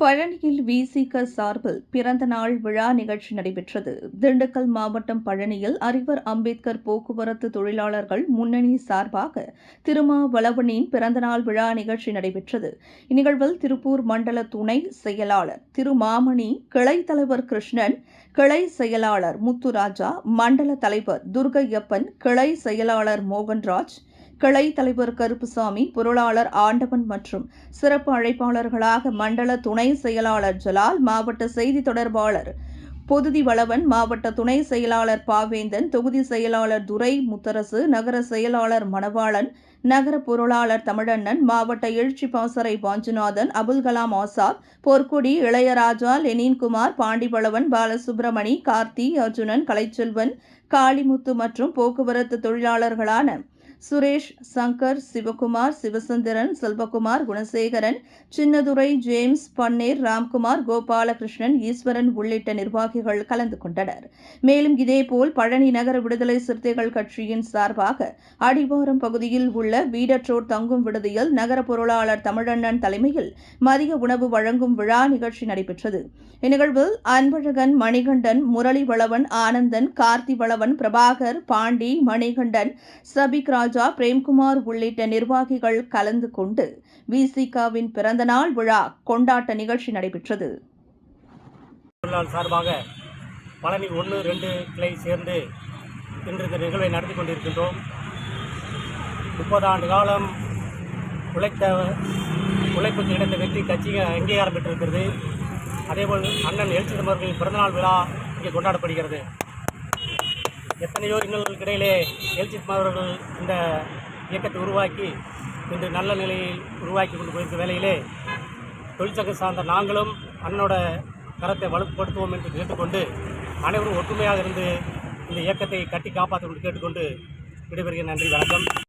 பழனியில் விசிக சார்பில் பிறந்த நாள் விழா நிகழ்ச்சி நடைபெற்றது. திண்டுக்கல் மாவட்டம் பழனியில் அறிவர் அம்பேத்கர் போக்குவரத்து தொழிலாளர்கள் முன்னணி சார்பாக திருமாவளவனின் பிறந்தநாள் விழா நிகழ்ச்சி நடைபெற்றது. இந்நிகழ்வில் திருப்பூர் மண்டல துணை செயலாளர் திருமாமணி கிளை தலைவர் கிருஷ்ணன் கிளை செயலாளர் முத்துராஜா மண்டல தலைவர் துர்கையப்பன் கிளை செயலாளர் மோகன்ராஜ் கிளை தலைவர் கருப்புசாமி பொருளாளர் ஆண்டவன் மற்றும் சிறப்பு அழைப்பாளர்களாக மண்டல துணை செயலாளர் ஜலால் மாவட்ட செய்தி தொடர்பாளர் பொதுதி வளவன் மாவட்ட துணை செயலாளர் பாவேந்தன் தொகுதி செயலாளர் துரை முத்தரசு நகர செயலாளர் மணவாளன் நகர பொருளாளர் தமிழண்ணன் மாவட்ட எழுச்சி பாசறை வாஞ்சுநாதன் அபுல் கலாம் ஆசாத் பொற்குடி இளையராஜா லெனின்குமார் பாண்டிவளவன் பாலசுப்பிரமணி கார்த்தி அர்ஜுனன் கலைச்செல்வன் காளிமுத்து மற்றும் போக்குவரத்து தொழிலாளர்களான சுரேஷ் சங்கர் சிவகுமார் சிவசுந்தரன் செல்வகுமார் குணசேகரன் சின்னதுரை ஜேம்ஸ் பன்னீர் ராம்குமார் கோபாலகிருஷ்ணன் ஈஸ்வரன் உள்ளிட்ட நிர்வாகிகள் கலந்து கொண்டனர். மேலும் இதேபோல் பழனி நகர விடுதலை சிறுத்தைகள் கட்சியின் சார்பாக அடிவாரம் பகுதியில் உள்ள வீடற்றோர் தங்கும் விடுதியில் நகர பொருளாளர் தமிழண்ணன் தலைமையில் மதிய உணவு வழங்கும் விழா நிகழ்ச்சி நடைபெற்றது. இந்நிகழ்வில் அன்பழகன் மணிகண்டன் முரளி வளவன் ஆனந்தன் கார்த்தி வளவன் பிரபாகர் பாண்டி மணிகண்டன் சபிக் ராஜா பிரேம்குமார் உள்ளிட்ட நிர்வாகிகள் கலந்து கொண்டு விசிகாவின் பிறந்தநாள் விழா கொண்டாட்ட நிகழ்ச்சி நடைபெற்றது. சார்பாக பழனி ஒன்று ரெண்டு கிளை சேர்ந்து இன்று இந்த நிகழ்வை நடத்தி கொண்டிருக்கின்றோம். முப்பது ஆண்டு காலம் உழைத்த உழைப்புக்கு கிடைத்த வெற்றி கட்சி அங்கீகாரம் பெற்றிருக்கிறது. அதேபோல் அண்ணன் எழுச்சி அவர்களின் பிறந்தநாள் விழா இங்கே கொண்டாடப்படுகிறது. எத்தனையோ இன்னல்களுக்கிடையிலே எல்ஜித் மாணவர்கள் இந்த இயக்கத்தை உருவாக்கி இன்று நல்ல நிலையில் உருவாக்கி கொண்டு போயிருக்க வேலையிலே தொழிற்சங்கம் சார்ந்த நாங்களும் அண்ணனோட கரத்தை வலுப்படுத்துவோம் என்று கேட்டுக்கொண்டு அனைவரும் ஒற்றுமையாக இருந்து இந்த இயக்கத்தை கட்டி காப்பாற்ற கேட்டுக்கொண்டு விடைபெறுகிற நன்றி வணக்கம்.